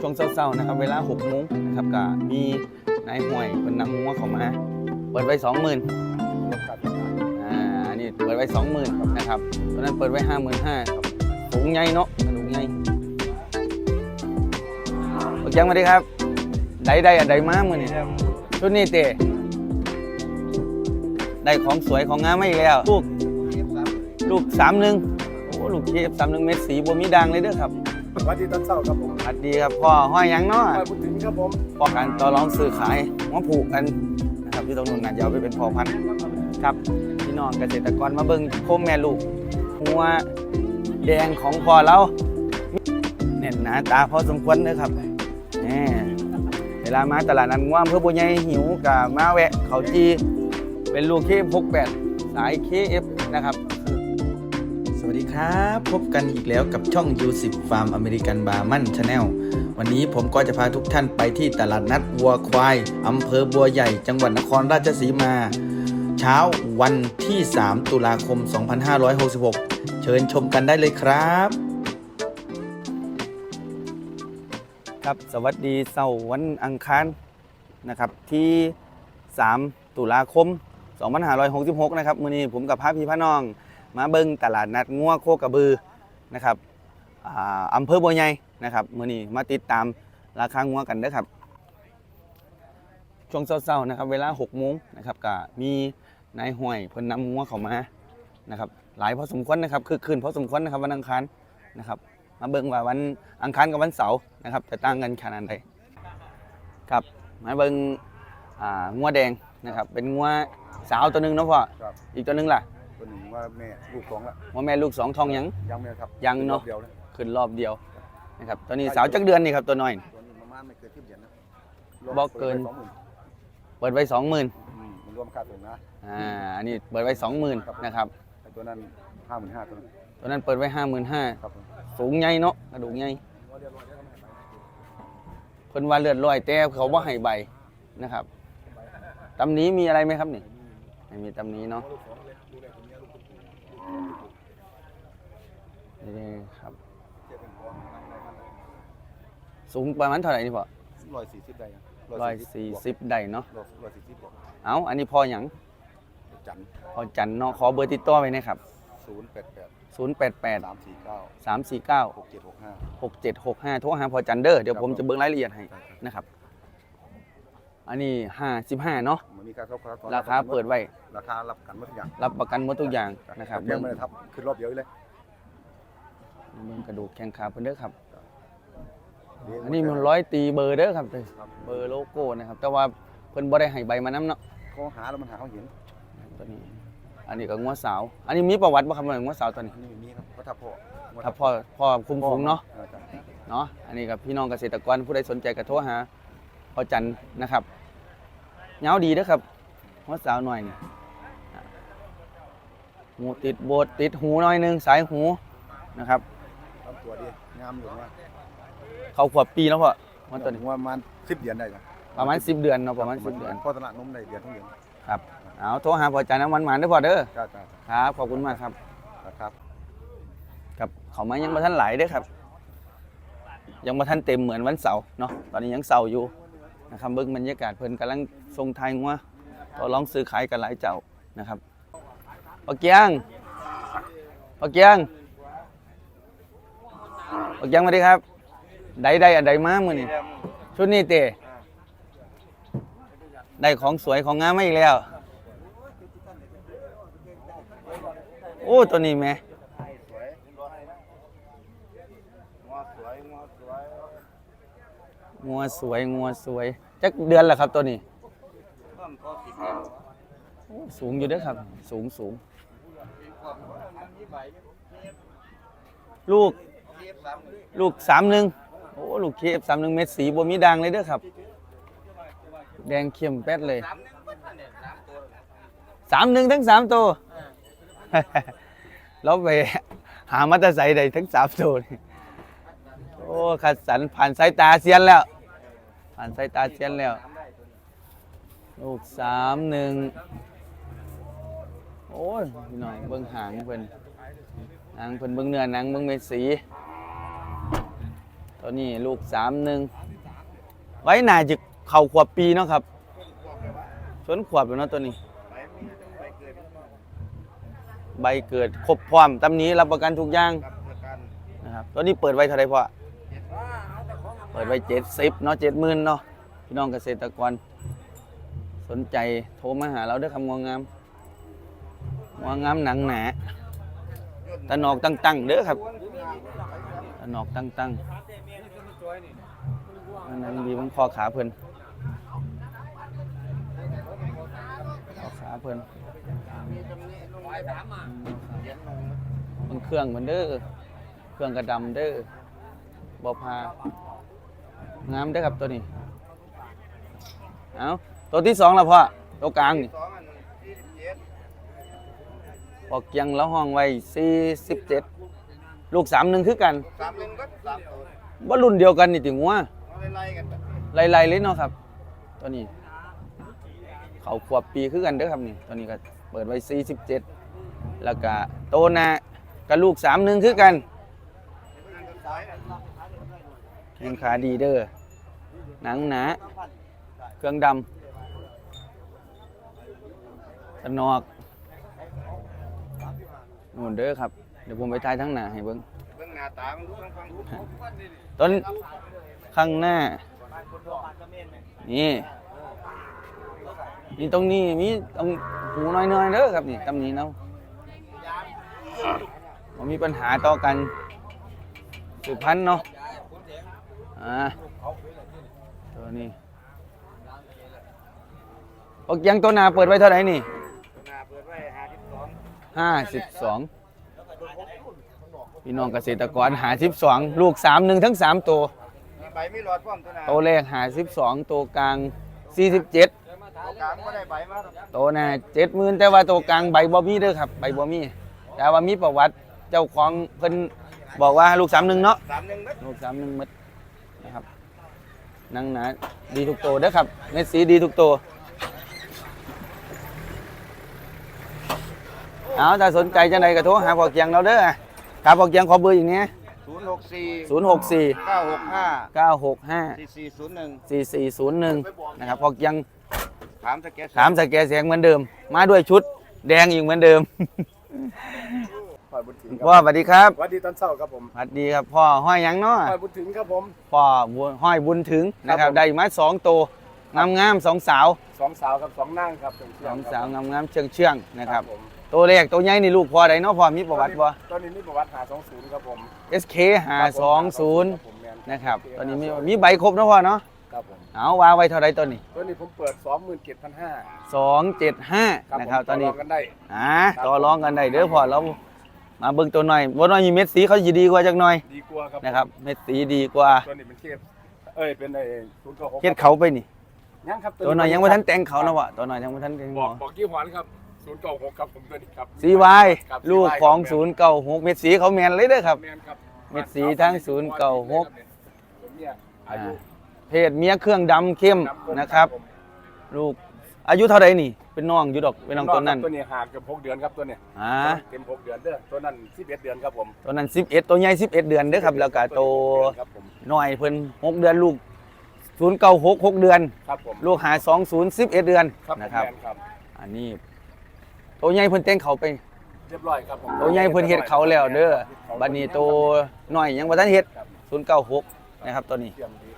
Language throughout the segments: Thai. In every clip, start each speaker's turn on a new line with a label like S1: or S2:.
S1: ช่วงเช้าๆนะครับ เวลา6โมงนะครับก็มีนายห่วยคนนำงัวเข้ามาเปิดไว้20,000อ่าอันนี้เปิดไว้20,000นะครับตอนนั้นเปิดไว้55,000ครับสูงใหญ่เนาะกระดูกใหญ่โอเคมาดีครับได้ได้อะได้มามื้อนี้ชุดนี้เตะได้ของสวยของงามมาอีกแล้วลูกลูก31โอ้ลูกเคฟ31เม็ดสีบ่มีด่างเลยเด้อครับ
S2: วัสดีตอนเช้าครับผม
S1: สวัสดีครับพ่อห้อยหยังเนาะ
S2: คอยพูดถึงครับผม
S1: ป้องกันต่อรองซื้อขายมาผูกกันนะครับที่ตรงนู้นน่ะจะเอาไปเป็นพอพันธุ์ครับพี่น้องเกษตรกรมาเบิ่งโคมแม่ลูกหัวแดงของพ่อเราเน่นหนาตาพอสมควรเลยครับแหมเวลามาตลาดนัดง่วมเพื่อบุญใหญ่หิวกับมาแวะเขาจีเป็นลูกเคฟ68สายเคฟนะครับสวัสดี ครับ พบกันอีกแล้วกับช่อง U10 Farm American Barman Channel วันนี้ผมก็จะพาทุกท่านไปที่ตลาดนัดวัวควายอำเภอบัวใหญ่ จังหวัดนครราชสีมา เช้าวันที่ 3 ตุลาคม 2566 เชิญชมกันได้เลยครับ ครับสวัสดีเสาร์วันอังคารนะครับที่ 3 ตุลาคม 2566 นะครับมื้อนี้ผมกับพระพี่พระน้อง มาเบิ่งตลาดนัดงัวโคกระบือนะครับอ่าอำเภอบัวใหญ่นะครับมื้อนี้มาติดตามราคางัวกันเด้อครับ ช่วงเช้าๆนะครับ เวลา6โมงนะครับก็มีนายห้วยเพิ่นนำงัวเข้ามานะครับหลายพอสมควรนะครับคือคืนพอสมควรนะครับวันอังคารนะครับมาเบิ่งว่าวันอังคารกับวันเสาร์นะครับจะต่างกันขนาดใดครับมาเบิ่งอ่างัวแดงนะครับเป็นงัวสาวตัวหนึงเนาะพ่อ
S2: ครับ
S1: อีกตัวหนึงล่ะ
S2: ตัวหนึ่งว่าแม่ลูกสองละ
S1: ว่าแม่ลูกสองทองหยัง
S2: ยังไม่ครับ
S1: ยังเนอะ
S2: เดียวนะ
S1: ขึ้นรอบเดียวนะครับตัวนี้สาวจักเดือนนี่ครับตัวน้อย
S2: ตัวนี้ประมาณไม่เกินที่เดือนนะ
S1: บ่เกิน
S2: สองหมื่น
S1: เปิดไว้สองหมื่น
S2: อืมมันรวมค่าส่งนะ
S1: อ่าอันนี้เปิดไว้สองหมื่นนะครับ
S2: ไอ้ตัวนั้นห้าหมื่นห้าตัวนั้น
S1: ตัวนั้นเปิดไว้ห้าหมื่นห้า
S2: ครับผม
S1: สูงใหญ่เนาะกระดูกใหญ่เพิ่นว่าเลือดลอยแต่เขาว่าให้ใบนะครับตำหนี้มีอะไรไหมครับนี่ ไม่มีตำหนี้เนาะนี่ครับ สูงประมาณเท่าไหร่นี่พ่อ
S2: ร้อยสี่สิบได้ยัง
S1: ร้อยสี่สิบได้เนาะ
S2: ร้อยสี่สิบบอก
S1: เอาอันนี้พออย่าง
S2: จันทร์
S1: พอจันเนาะขอเบอร์ติดต่อไว้นะครับ
S2: ศูนย์แปดแปด
S1: 088
S2: สามสี่เก้า
S1: 349
S2: หกเจ็ดหกห้า
S1: 6765โทรหาพอจันเด้อเดี๋ยว
S2: ครับ
S1: ผมจะเบิ่งรายละเอียดให้
S2: ได้ครับ
S1: นะครับ อันนี้55เนาะ
S2: มันมีค่าเข้าค่า
S1: ราคาเปิดไว้
S2: ราคารับกันหมดทุกอย่าง
S1: รับประกันหมดทุกอย่างนะครับ
S2: แค่
S1: เบิ่ง
S2: ไม่ได้ทับขึ้นรอบเดียวเลย
S1: เบิ่งกระดูกแข้งขาเพิ่นเด้อครับ
S2: เดี๋ยว
S1: อันนี้มันร้อยตีเบอร์เด้อครับเด้อเบอร์โลโก้นะครับ แต่ว่าเพิ่นบ่ได้ให้ใบมานํเนาะ
S2: เขาหาแล้วมันหาเขาเห็น
S1: ตัวนี้ อันนี้ก็งัวสาว อันนี้มีประวัติบ่ครับว่างัวสาวตัวนี้
S2: นี่มีครับเพราะถ้าพ่อ
S1: ถ้าพ่อพ่อคุมฝูงเนาะ
S2: ออจ้ะ
S1: เนาะ อันนี้กับพี่น้องเกษตรกรผู้ใดสนใจก็โทรหาพอจันทร์นะครับ เหงาดีเด้อครับหัวสาวหน่อยนี่อะหูติดโบดติดหูหน่อยหนึงสายหูนะครับ
S2: ทำตัวดีงามอยู่ว่า
S1: เขาขวบปีแล้วพ่อมันตัวนี้
S2: ว่าประมาณสิบเดือนได้จ้ะ
S1: ประมาณ10เดือนเนาะประมาณ10เดือน
S2: พ่อตลาดนมได้เดือนทั้งเดือน
S1: ครับเอาโทรหาพอจันทร์นะวันหมานเด้อพ่อเด้อ
S2: จ้าจ้า
S1: ครับขอบคุณมากครับ
S2: จ้าครับ
S1: ครับเขามายังบ่ทันหลายเด้อครับ ยังบ่ทันเต็มเหมือนวันเสาร์เนาะตอนนี้ยังเสาร์อยู่นะครับเบิ่งบรรยากาศเพิ่นกำลัง ทรงไทยงัวต่อรองซื้อขายกันหลายเจ้านะครับปะเกียงปะเกียงปะเกียงมาดิครับได้ได้อันใดมามือนี้ชุดนี้เตะได้ของสวยของงามมาอีกแล้ว โอ้ตัวนี้แหม่งัวสวยงัวสวยจักเดือนละครับตัวนี้ โอ้สูงอยู่เด้อครับ สูงสูงลูกลูกสามหนึ่งโอ้ลูกเคฟสามหนึ่งเม็ดสีบ่มีด่างเลยเด้อครับ แดงเข้มแป๊ดเลยสามหนึ่งทั้งสามตัว เราไปหามาตรใส่ใดทั้งสามตัวนี่โอ้ขัดสันผ่านสายตาเซียนแล้ว ผ่านสายตาเซียนแล้ว ลูกสามหนึ่งโอ้ยพี่น้องเบิ้งหางเพิ่นหางเพิ่นเบิ้งเนื้อหนังเบิ้งเม็ดสี ตัวนี้ลูกสามหนึ่งไว้หนาจะเข่าขวบปีเนาะครับชนขวบอยู่เนาะตัวนี้ ใบเกิดครบพร้อมตำนี้รับประกันทุกอย่าง
S2: นะ
S1: ครับตัวนี้เปิดไว้เท่าไรพ่อเปิดไว้เจ็ดสิบเนาะเจ็ดหมื่นเนาะพี่น้องเกษตรกร สนใจโทรมาหาเราเด้อคำงวงงามงวงงามหนังหนาตะหนอกตั้งๆเด้อครับตะหนอกตั้งๆอันนั้นดีมันคอขาเพิ่นคอขาเพิ่นมันเครื่องมันเด้อเครื่องกระดำเด้อบอพางามเด้อครับตัวนี้ เอา ตัวที่สองแล้วพ่อตัวกลางนี่
S2: สองอันสี่สิบเจ็ด
S1: ปอกเกียงแล้วห้องไว้47ลูกสามหนึ่งคือกัน
S2: สามหนึ่งก็สามตัว
S1: ว่ารุ่นเดียวกันนี่ติงัว
S2: เอาไล่ๆกัน
S1: ไล่ๆเลยเนาะครับ ตัวนี้ เขาขวบปีคือกันเด้อครับนี่ตัวนี้ก็เปิดไว้47แล้วก็โตนากับลูกสามหนึ่งคือกันแข้งขาดีเด้อหนังหนา เครื่องดำ ตะนอกนู่นเด้อครับ เดี๋ยวผมไปถ่ายทั้งหน้าให้เบิ่ง
S2: เบื้องหน้าตามันรู้ฟังรู้
S1: ต้นข้างหน้า นี่นี่ตรงนี้มีตรงหูน้อยๆเด้อครับนี่ตำหนี้เนาะมันมีปัญหาต่อกันสืบพันธุ์เนาะอ่าตัวนี้ปกยังตัวหนาเปิดไว้เท่าไหร่นี่
S2: หน้าเปิดไว้ห้าสิบสอง
S1: ห้าสิบสองพี่น้องเกษตรกรหาสิบสองลูกสามหนึ่งทั้งสามตัว
S2: มีใบไม่รอดพร้อมตัวหน้า
S1: โตวแรกหาสิบสองตัวกลางสี่สิบเจ็ด
S2: ตัวกลางก็ได้ใบมาครับ
S1: โตวหน้าเจ็ดหมื่นแต่ว่าตัวกลางใบบอมี่เด้อครับ ใบบอมี่แต่ว่ามีประวัติเจ้าของเพิ่นบอกว่าลูกสามหนึ่งเนาะ
S2: สามหนึ่งเม็ด
S1: ลูกสามหนึ่งมดนะครับหนังหนาดีทุกตัวเด้อครับเม็ดสีดีทุกตัว เอาถ้าสนใจจังใดก็โทรหาพอเกียงเราเด้อครับพอเกียงขอเบอร์อย่างนี้
S2: ศูนย์หกสี่
S1: ศูนย์หกสี่
S2: เก้าหกห้า
S1: เก้าหกห้า
S2: สี่สี่ศูนย์หนึ่ง
S1: สี่สี่ศูนย์หนึ่งนะครับพอเกียง
S2: ถามสเก็ต
S1: ถามสแกเสียงเหมือนเดิม มาด้วยชุดแดงอีกเหมือนเดิม
S3: พ่อบุญถึงค
S1: พ่อ
S3: รับ
S1: สวัสดีครับ
S3: สวัสดีตอนเช้าครับผม
S1: สวัสดีครับพ่อห้อยหยังเนาะ
S3: พ่อบุญถึงครับผม
S1: พ่อบุญห้อยบุญถึงนะครับ
S3: ผม
S1: ได้มาสองตัวงามงามๆสองสาว
S3: สองสาวครับสองนั่งครับ
S1: สองสาวงามงามๆเชื่องเชื่องๆนะครับ
S3: ผม
S1: ตัวแรกตัวใหญ่นี่ลูกพ่อใดเนาะพ่อมีประวัติบ่
S3: ตอนนี้มีประวัติหาสองศูนย์ครับผม
S1: SK หาสองศูนย์
S3: ครับผมแม
S1: นะครับ ตอนนี้มีมีใบครบเนาะพ่อเนาะ
S3: ครับผม
S1: เอาวางไว้เท่าไรตัวนี้
S3: ตัวนี้ผมเปิดสองหมื่นเจ็ดพันห้า
S1: สองเจ็ดห้านะครับตอนนี้
S3: กันได้
S1: อ่าต่อรองกันได้เด้อพ่อเรามาเบิ่งตัวหน่อยว่าน้อยมีเม็ดสีเขาจะดีกว่าจักหน่อย
S3: ดีกว่าครับ
S1: นะครับ เม็ดสีดีกว่า
S3: ตัวนี้เป็นเคฟเอ้ยเป็นไอ้ศูนย์เก้าหก
S1: เฮ็ดเขาไปนี่
S3: ยังครับ
S1: ตัวหน่อยยังไม่ทันแต่งเขานะวะตัวหน่อยยังไม่ทันแต่ง
S3: บอก
S1: เขา
S3: บอกกี่หวานครับ ศูนย์เก้าหกครับผมตัวนี้ครับ
S1: สีวาย
S3: ครับ
S1: ลูกของศูนย์เก่าหกเม็ดสีเขาแมนเลยเด้อครับ
S3: แมนครับ
S1: เม็ดสีทั้งศูนย์เก้าหก
S3: ผมเนี่ยอายุ
S1: เพศเมียเครื่องดำเข้มนะครับ ลูกอายุเท่าไรนี่ เป็นน้องอยู่ดอกเป็นน้องตัวนั้น
S3: ตัวนี้ห่างเกือบหกเดือนครับตัวเนี้ย
S1: อ่า
S3: เต็มหกเดือนเด้อตัวนั้นสิบเอ็ดเดือนครับผม
S1: ตัวนั้น 11 ตัวใหญ่11 เดือนเด้อครับ แล้วก็โต
S3: ครับผม
S1: น้อยเพิ่น6เดือนลูกศูนย์เก่าหกหกเดือน
S3: ครับผม
S1: ลูกหาสองศูนย์สิบเอ็ดเดือน
S3: ครับผม
S1: นะครับ
S3: แมนครับ
S1: อันนี้ ตัวใหญ่เพิ่นแต่งเขาไป
S3: เรียบร้อยครับผม
S1: ตัวใหญ่เพิ่นเฮ็ดเขาแล้วเด้อบัดนี้ตัวน้อยยังบ่ทันเฮ็ด096นะครับตัวนี้
S3: เทียมดี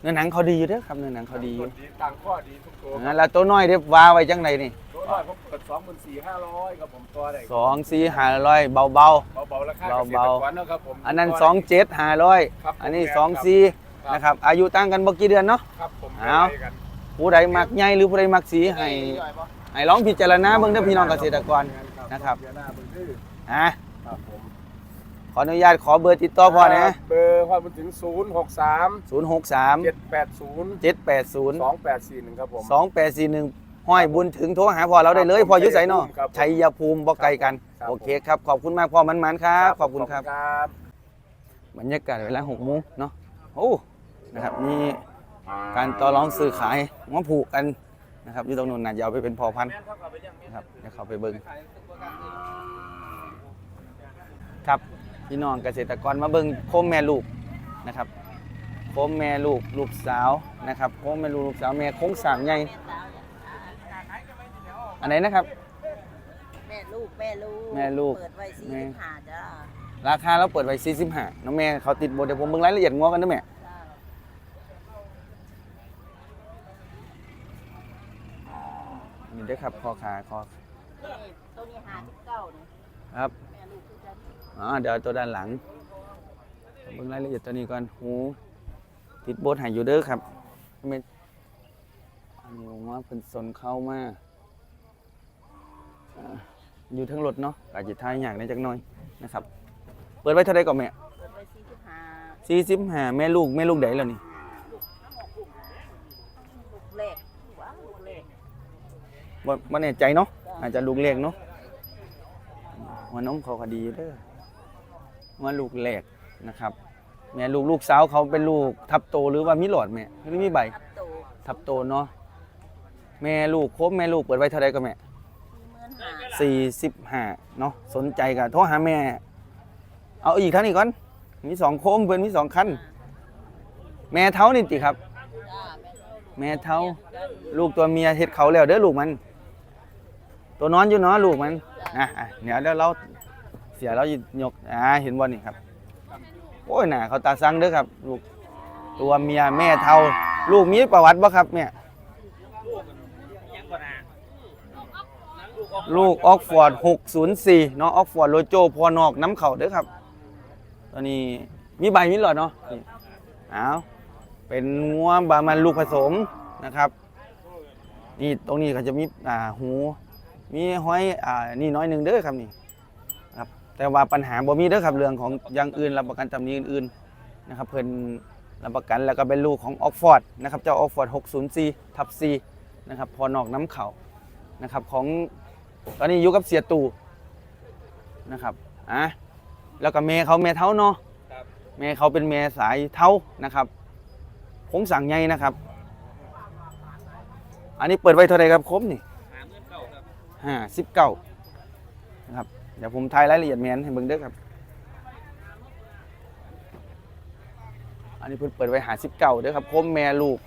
S1: เนื้อหนังเขาดีอยู่เด้อครับเนื้อหนังเขาดีอยู่
S3: ดีต่างข้อดีทุกตัว
S1: อ่าแล้วตัวน้อยเด้อว่าไว้จังไดนี่
S3: ตัวน้อยผมเปิดสองหมื่นสี่ห้าร้อยครับผมตัวใด
S1: 2 4 500เบา
S3: เบาๆราคา
S1: เบาๆ
S3: เกษตรกรนะครับผม
S1: ๆอันนั้น
S3: ตัว
S1: 2 7 500
S3: ครับผม
S1: อันนี้
S3: ครับ
S1: 2 4นะครับอายุต่างกันบ่กี่เดือนเนาะ
S3: ครับผม
S1: เอา
S3: ไปกัน
S1: ผู้ใดมักใหญ่หรือผู้ใดมักสีให้ ให้ลองพิจารณาเบิ่งเด้อพี่น้องเกษตรกรนะครับ
S3: เดี๋ยวหน้าเบิ่งดื้อ
S1: อะ
S3: ครับผม
S1: ขออนุญาตขอเบอร์ติดต่อพ่อนะ
S3: เบอร์พ่อมาถึงศูนย์หกสามเจ็
S1: 063
S3: ดแปดศูนย์
S1: 780
S3: สองแปดสี่หนึ่งครับผม
S1: สองแปดสี่หนึ่งห้อยบุญถึงโทรหาพ่อเราได้เลยพ่ออยุไสเนาะ
S3: ครับ
S1: ชัยภูมิบ่ไกลกัน
S3: ครับ
S1: โอเคครับ ขอบคุณมากพ่อมันๆครับ ขอบคุณครับ
S3: ครับ
S1: บรรยากาศเวลาหกโมงเนาะโอ้นะครับมีการต่อรองซื้อขายมาผูกกัน นะครับอยู่ตรงนู้นนะอยาวไปเป็นพอพันธุ์นะครับเดี๋ยวเข้าไปเบิ่งครับพี่น้องเกษตรกรมาเบิ่งโคมแม่ลูกนะครับคมแม่ลูกลูกสาวนะครับโคมแม่ลูกลูกสาวแม่โค้งสร้างใหญ่อันไหนนะครับ
S4: แม่ลูกแม่ลูก
S1: แม่ลูก
S4: เปิดไว้สี่
S1: แม่
S4: สิบห้าจ้า
S1: ราคาเราเปิดไว้45น้องแม่เขาติดบทเดี๋ยวผมเบิ่งรายละเอียดงัวกันนะแม่
S4: จ้า
S1: นี่เด้อครับคอขาคอ
S4: นี่ตัวนี้หาสิบเก้าเนี่ย
S1: ครับ
S4: แม่ลูกคือกัน
S1: อ๋อเดี๋ยวตัวด้านหลังเบิ่งรายละเอียดตัวนี้ก่อนหูติดโบทใหายอยู่เด้อครับแม่อันนี้ผมว่าเพิ่นสนเข้ามาอ่าอยู่ทั้งรถเนาะอาจจะทายอย่างในจักหน่อยนะครับ เปิดไว้เท่าไรก่อนแม่
S4: เปิดไว้สี่สิบห้า
S1: สี่สิบห้าแม่ลูกแม่ลูกใดแล้วนี่
S4: ลูกเล็กว้าวลูกเล็ก
S1: บ่บ่แน่ใจเนาะอาจจะลูกเล็กเนาะหัวนมเขาก็ดีเด้อว่าลูกแรกนะครับแม่ลูกลูกสาวเขาเป็นลูกทับโตหรือว่ามีหลอดแม่หรือมีใบ
S4: ทับโต
S1: เนาะแม่ลูกครบแม่ลูกเปิดไว้เท่าไรก็แม่
S4: สี่
S1: สิบห้าเนาะสนใจกันโทรหาแม่ เอาอีกท่านอีกก่อนมีสองโคมเพิ่นมีสองคันแม่เท้านี่ติครับ
S4: แม่
S1: เท้าลูกตัวเมียเฮ็ดเขาแล้วเด้อลูกมัน ตัวนอนอยู่เนาะลูกมันอะเดี๋ยวเดี๋ยวเราเสียเราหยกอ่าเห็นบ่นี่ครับ โอ้ยน่ะเขาตาสั่งเด้อครับ ลูกตัวเมียแม่เท่าลูกมีประวัติบ่ครับแม่ยลูกออกฟอร์ด604เนาะออกฟอร์ดโลโจพอนอกน้ำเข่าเด้อครับ ตอนนี้มีใบมีหลอดเนาะอ้าวเป็นงัวบามันลูกผสมนะครับ นี่ตรงนี้ก็จะมีอ่าหู มีห้อยอ่านี่น้อยหนึ่งเด้อครับนี่ครับแต่ว่าปัญหาบ่มีเด้อครับเรื่องของอย่างอื่นรับประกันตำหนิอื่นๆนะครับเพิ่นรับประกันแล้วก็เป็นลูกของออกฟอร์ดนะครับเจ้าออกฟอร์ด604ทับ4นะครับพอนอกน้ำเขานะครับของตอนนี้อยู่กับเสียตู่นะครับอะแล้วก็แม่เขาแม่เท้าเนาะแม่เขาเป็นแม่สายเท้านะครับคงสั่งใหญ่นะครับ อันนี้เปิดไว้เท่าไหรครับครบนี่ ห้าสิบเก้านะครับเดี๋ยวผมทายรายละเอียดแมนให้เบิ่งเด้อครับ อันนี้เพิ่นเปิดไว้หาสิบเก้าเด้อครับคมแม่ลูก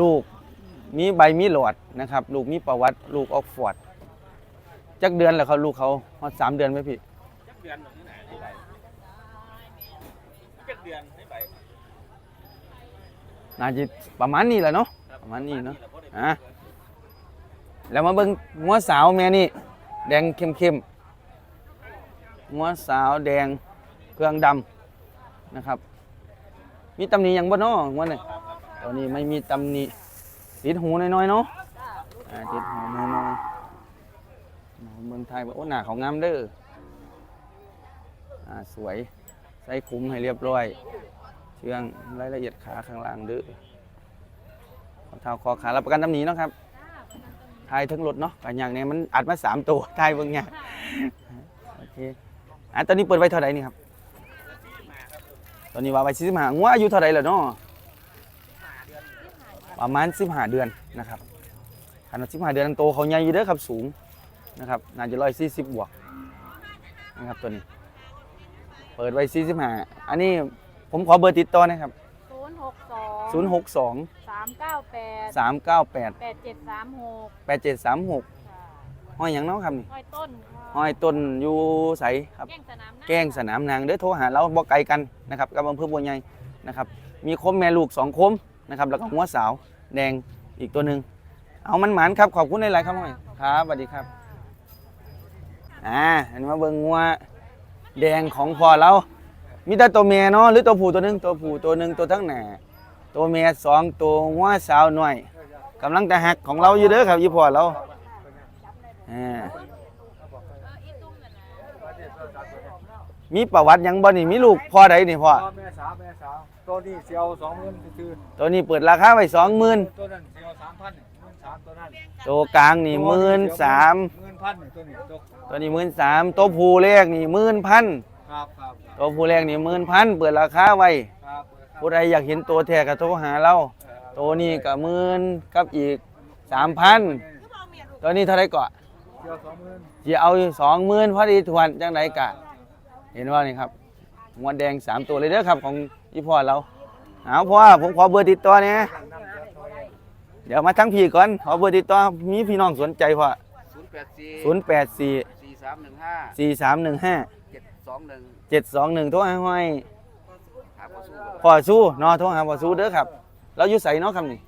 S1: ลูกมีใบมีหลอดนะครับ ลูกมีประวัติ ลูกออกฟอร์ดจักเดือนแล้วเขาลูกเขาฮอดสามเดือนไหมพี่
S3: จักเดือนหนึ่งนี่ไหนที่ไหนจักเดือนไม่ไป
S1: น่าจะประมาณนี้แหละเนาะประมาณนี้เนาะอะ แล้วมาเบิ่งงัวสาวแม่นี่ แดงเข้มๆงัวสาวแดงเครื่องดำนะครับ มีตำหนิหยังบ่เนาะงัวนี่ตัวนี้ไม่มีตำหนิติดหูน้อยๆเนาะอ่าติดหูน้อยๆมอเมืองไทยบอกโอ้หน้าเขางามเด้ออ่าสวยใส่คุ้มให้เรียบร้อย เชื่องรายละเอียดขาข้างล่างเด้อขอเท้าคอขารับประกันตำหนิเนาะครับ ทายทั้งรถเนาะกันอย่างเนี้ยมันอัดมาสามตัวทายเบิ่งเนี่ยโอเคอะตอนนี้เปิดไว้เท่าไหร่นี่ครับ ตอนนี้ว่าไว้สิบห้างัวอายุเท่าไหร่แล้วเนาะประมาณสิบห้าเดือนนะครับขนาดสิบห้าเดือนโตเขาใหญ่อยู่เด้อครับสูงนะครับน่าจะร้อยสี่สิบบวกนะครับตัวนี้ เปิดไว้สี่สิบห้าอันนี้ผมขอเบอร์ติดต่อนะครับ
S5: ศูนย์หกสอง
S1: ศูนย์หกสอง
S5: สามเก้าแปด
S1: สามเก้าแปด
S5: แปดเจ็ดสามหก
S1: แปดเจ็ดสามหก
S5: ค่ะ
S1: ห้อยหยังเนาะครับนี่
S5: ห้อยต้นค่ะ
S1: ห้อยต้นอยู่ใสครับ
S5: แก้งสนามหน้า
S1: แกล้งสนามนางเด้อโทรหาเราบ่ไกลกันนะครับกับอำเภอบัวใหญ่นะครับมีคมแม่ลูกสองคมนะครับแล้วก็หัวสาวแดงอีกตัวหนึ่งเอามันหมานครับขอบคุณหลายๆครับห้อยครับสวัสดีครับอ่าอันนี้มาเบิ่งงัวแดงของพ่อเรามีแต่ตัวเมียเนาะหรือตัวผู้ตัวหนึงตัวผู้ตัวหนึ่งตัวทั้งหน้า ตัวเมียสองตัวหัวสาวหน่อยกำลังแต่หักของเราอยู่เด้อครับยี่พ่อเราอ่ามีประวัติหยังบ่นี่มีลูกพ่อใดนี่พ่อ
S3: แม่สาวแม่สาวตัวนี้เสียวสองหมื่นคือ
S1: ตัวนี้เปิดราคาไว้สองหมื่น
S3: ตัวนั้นเสียวสามพันหมื่นสามตัวนั้น
S1: ตัวกลางนี่หมื่นสาม
S3: หมื่นพันตัวนี้ตัว
S1: ตัวนี้หมื่นสามตัวผู้แรกนี่หมื่นพัน
S3: ครับครับ
S1: ตัวผู้แรกนี่หมื่นพันเปิดราคาไว้
S3: ครับ
S1: ผู้ใดอยากเห็นตัวแท้ก็โทรหาเราตัวนี้ก็หมื่นกับอีกสามพันตัวนี้เท่าไรก่อน
S3: เสียวสองหมื่น
S1: จะเอาสองหมื่นพอดีทวนจังไดกะ เห็นว่านี่ครับงวดแดงสามตัวเลยเด้อครับของยี่พ่อเราเอาพ่อผมขอเบอร์ติดต่อเนี่ยเดี๋ยวมาทั้งพี่ก่อนขอเบอร์ติดต่อมีพี่น้องสนใจพ่อ
S2: ศูนย์แปดสี่
S1: ศูนย์แปดสี่
S2: สี่สามหนึ่งห้า
S1: สี่สามหนึ่งห้า
S2: เจ็ดสองหนึ่ง
S1: เจ็ดสองหนึ่งโทรให้ห้อย
S2: หา พอสู้
S1: พ่อสู้เนอโทรหาพอสู้เด้อครับเราอยู่ใส่เนาะครับนี่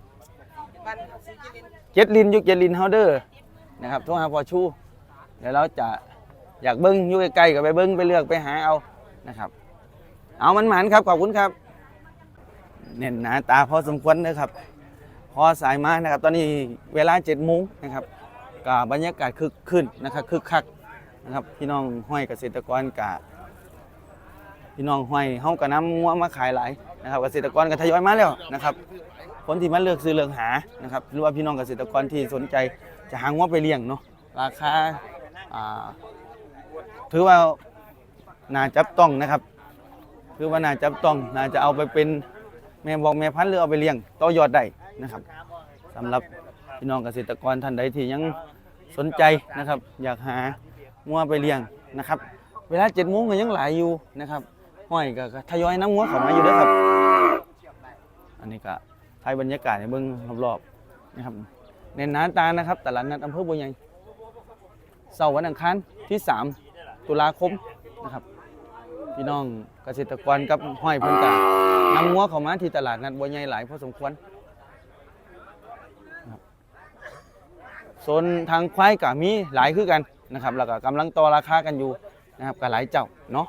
S1: เจ็ดลินอยู่เจ็ดลินเฮาเด้อนะครับโทรหาพอชูเดี๋ยวเราจะอยากเบิ้งอยู่ใกล้ๆก็ไปเบิ้งไปเลือกไปหาเอานะครับ เอามันหมันครับขอบคุณครับเน่นหนาตาพอสมควรนะครับ พอสายมานะครับ ตอนนี้เวลาเจ็ดโมงนะครับกับบรรยากาศคึกขึ้นนะครับคึกคักนะครับพี่น้องห้อยเกษตรกรกะ พี่น้องห้อยเฮากะน้ำงัวมาขายหลายนะครับเกษตรกรก็ทยอยมาแล้วนะครับคนที่มาเลือกซื้อเลือกหานะครับหรือว่าพี่น้องเกษตรกรที่สนใจจะหางัวไปเลี้ยงเนาะราคาอ่าถือว่าน่าจับต้องนะครับถือว่าน่าจับต้องน่าจะเอาไปเป็นแม่บอกแม่พันธุ์หรือเอาไปเลี้ยงต่อยอดได้นะครับสำหรับพี่น้องเกษตรกรท่านใดที่ยังสนใจนะครับ อยากหางัวไปเลี้ยงนะครับ เวลาเจ็ดโมงก็ยังหลายอยู่นะครับ ห้อยก็ก็ทยอยน้ำงัวเข้ามาอยู่เด้วยครับ อันนี้ก็ไทยบรรยากาศในเบื้องรอบๆนะครับเน้นหนาตานะครับตลาดนัดอำเภอบัวใหญ่เสาร์วันอังคารที่ 3 ตุลาคมนะครับ พี่น้องเกษตรกรกับห้อยเพิ่นกานำงัวเข้ามาที่ตลาดนัดบัวใหญ่หลายพอสมควรโซนทางควายก็มีหลายคือกันนะครับ แล้วก็กำลังต่อราคากันอยู่นะครับก็หลายเจ้าเนาะ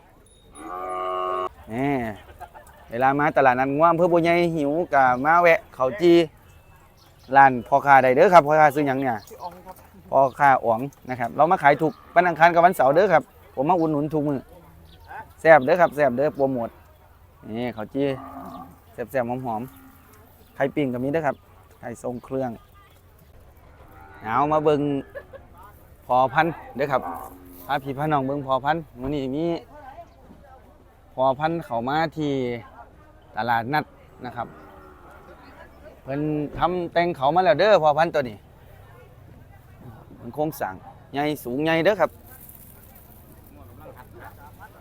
S1: นี่เวลามาตลาดนัดงัวอำเภอบัวใหญ่หิวก็มาแวะเขาจีร้านพ่อค้าได้เด้อครับพ่อค้าซื้อหยังเนี่ยพ่อค้าอ๋องนะครับเรามาขายถูกวันอังคารกับวันเสาร์เด้อครับ ผมมาอุดหนุนทุกมือแซ่บเด้อครับแซ่บเด้อโปรโมทนี่เขาจี้แซ่บๆหอมๆไข่ปิ้งก็มีเด้อครับไข่ทรงเครื่องเอามาเบิ่งพอพันเด้อครับพาพี่พาน้องเบิ่งพอพันมื้อนี้มี อพันธุ์เข้ามาที่ตลาดนัดนะครับ เพิ่นทำแต่งเขามาแล้วเด้อพอพันธุ์ตัวนี้มันโครงสร้างใหญ่สูงใหญ่เด้อครับ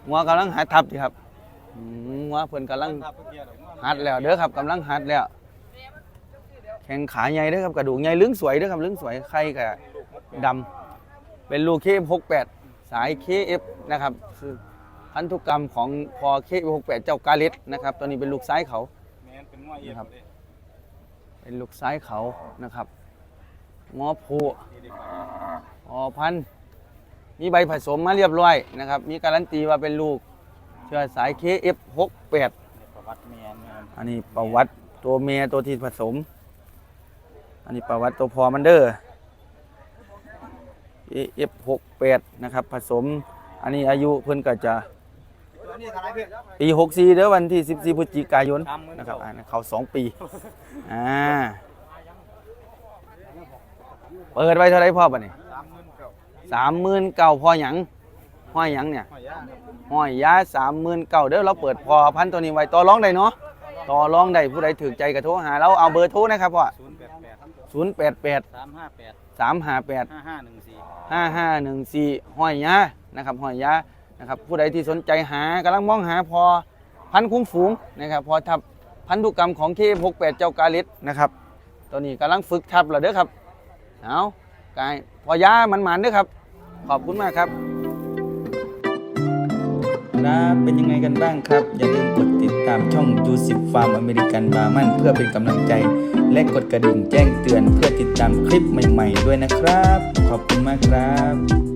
S1: งัวกำลังหัดทับดีครับงัวเพิ่นกำลังหัดแล้วเด้อครับกำลังหัดแล้ว แข้งขาใหญ่เด้อครับกระดูกใหญ่ลึงสวยเด้อครับลึงสวยไข่กับดำเป็นลูกเคฟ68สายเคฟนะครับคือ พันธุกรรมของพอเคฟ68เจ้ากาเล็ดนะครับตัวนี้เป็นลูกซ้ายเขานะครับเป็นลูกซ้ายเขานะครับงอผูออพันธุ์มีใบผสมมาเรียบร้อยนะครับ มีการันตีว่าเป็นลูกเชื้อสาย KF68 อันนี้ประวัติตัวเมียตัวที่ผสม อันนี้ประวัติตัวพอมันเดอร์ KF68 นะครับผสม อันนี้อายุเพิ่นก็จะ ปี64เด้อวันที่14พฤศจิกายนนะครับอ่าเขา2ปีอ่าเปิดไว้เท่าไรพ่อปะเนี่ยสามหมื่นเก่าพ่อหยังห้อยหยังเนี่ยห้อยยาสามหมื่นเก่าเดี๋ยวเราเปิดพอพันตัวนี้ไว้ต่อรองได้เนาะต่อรองได้ผู้ใดถือใจก็โทรหาเราเอาเบอร์โทรนะครับพ่อ
S3: ศูนย์แปดแปด
S1: ศูนย์แปดแปด
S3: สามห้าแปด
S1: สามห้าแปด
S3: ห้าห้าหนึ่งสี่
S1: ห้าห้าหนึ่งสี่ห้อยยานะครับห้อยยา นะครับผู้ใดที่สนใจหากำลังมองหาพอพันคุ้มฝูงนะครับพอทับพันธุกรรมของเคพกแปดเจ้ากาลิศนะครับตัวนี้กำลังฝึกทับแล้วเด้อครับเอากายพอยามันหมันเด้อครับ ขอบคุณมากครับครับเป็นยังไงกันบ้างครับ อย่าลืมกดติดตามช่อง u ู f Farm American b a r m a n เพื่อเป็นกำลังใจ และกดกระดิ่งแจ้งเตือนเพื่อติดตามคลิปใหม่ ๆ ด้วยนะครับ ขอบคุณมากครับ